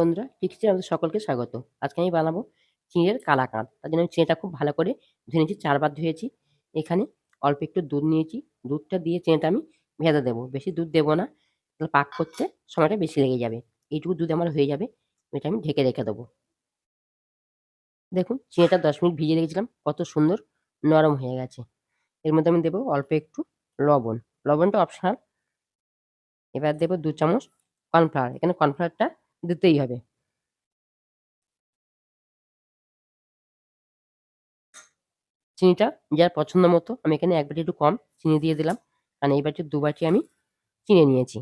বন্ধুরা টিক্সে আমাদের সকলকে স্বাগত। আজকে আমি বানাবো চিঁড়ের কালাকাঁদ। তার জন্য আমি চিঁড়েটা খুব ভালো করে ধুয়ে নিয়েছি, চারবার ধুয়েছি। এখানে অল্প একটু দুধ নিয়েছি। দুধটা দিয়ে চিঁড়েটা আমি ভেজা দেবো। বেশি দুধ দেবো না, তাহলে পাক করতে সময়টা বেশি লেগে যাবে। এইটুকু দুধ আমার হয়ে যাবে, এটা আমি ঢেকে রেখে দেবো। দেখুন, চিঁড়েটা দশ মিনিট ভিজিয়ে রেখেছিলাম, কত সুন্দর নরম হয়ে গেছে। এর মধ্যে আমি দেবো অল্প একটু লবণ। লবণটা অপশনাল। এবার দেবো দু চামচ কর্নফ্লাওয়ার। এখানে কর্নফ্লাওয়ারটা দিতেই হবে। চিনিটা যার পছন্দ মতো, আমি এখানে এক বাটি একটু কম চিনি দিয়ে দিলাম। কারণ এই বাটি দু বাটি আমি চিনি নিয়েছি।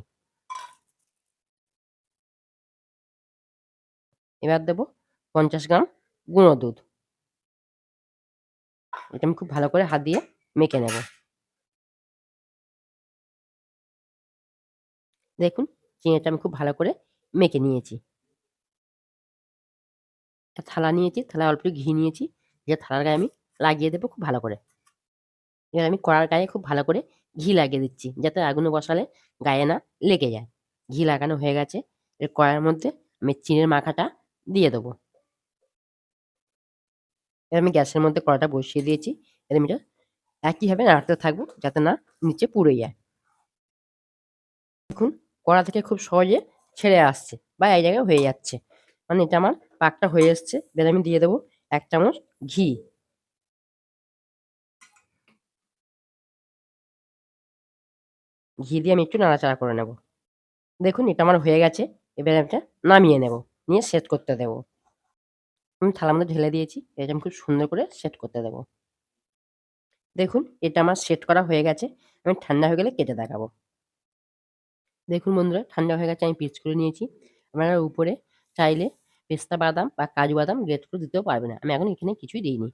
এবার দেবো পঞ্চাশ গ্রাম গুঁড়ো দুধ। এটা আমি খুব ভালো করে হাত দিয়ে মেখে নেব। দেখুন, চিনিটা আমি খুব ভালো করে মেখে নিয়েছি। থালা নিয়েছি, থালায় অল্প ঘি নিয়েছি যে থালার গায়ে আমি লাগিয়ে দেবো খুব ভালো করে। এবার আমি কড়ার গায়ে খুব ভালো করে ঘি লাগিয়ে দিচ্ছি, যাতে আগুনে বসালে গায়ে না লেগে যায়। ঘি লাগানো হয়ে গেছে, এর কড়ার মধ্যে আমি চিনের মাখাটা দিয়ে দেবো। এবার আমি গ্যাসের মধ্যে কড়াটা বসিয়ে দিয়েছি এবার আমি এটা একইভাবে নাড়তে থাকব, যাতে না নিচে পুড়ে যায়। দেখুন, কড়া থেকে খুব সহজে ছেড়ে আসছে বা এই জায়গায় হয়ে যাচ্ছে। মানে এটা আমার পাকটা হয়ে এসছে। এবার আমি দিয়ে দেবো এক চামচ ঘি। ঘি দিয়ে আমি একটু নাড়াচাড়া করে নেব। দেখুন, এটা আমার হয়ে গেছে। এবার এটা নামিয়ে নেব। নিয়ে সেট করতে দেব। আমি থালার মধ্যে ঢেলে দিয়েছি। এটা আমি খুব সুন্দর করে সেট করতে দেব। দেখুন, এটা আমার সেট করা হয়ে গেছে। আমি ঠান্ডা হয়ে গেলে কেটে দেখাবো। দেখুন বন্ধুরা, ঠান্ডা হয়ে গেছে, আমি পিস করে নিয়েছি। আপনারা উপরে চাইলে পেস্তা বাদাম বা কাজু বাদাম গ্রেট করে দিতেও না। আমি এখন এখানে কিছুই দিইনি।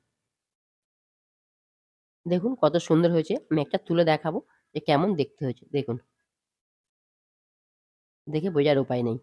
দেখুন কত সুন্দর হয়েছে। আমি একটা তুলে দেখাবো যে কেমন দেখতে হয়েছে। দেখুন। দেখে বোঝার উপায় নেই।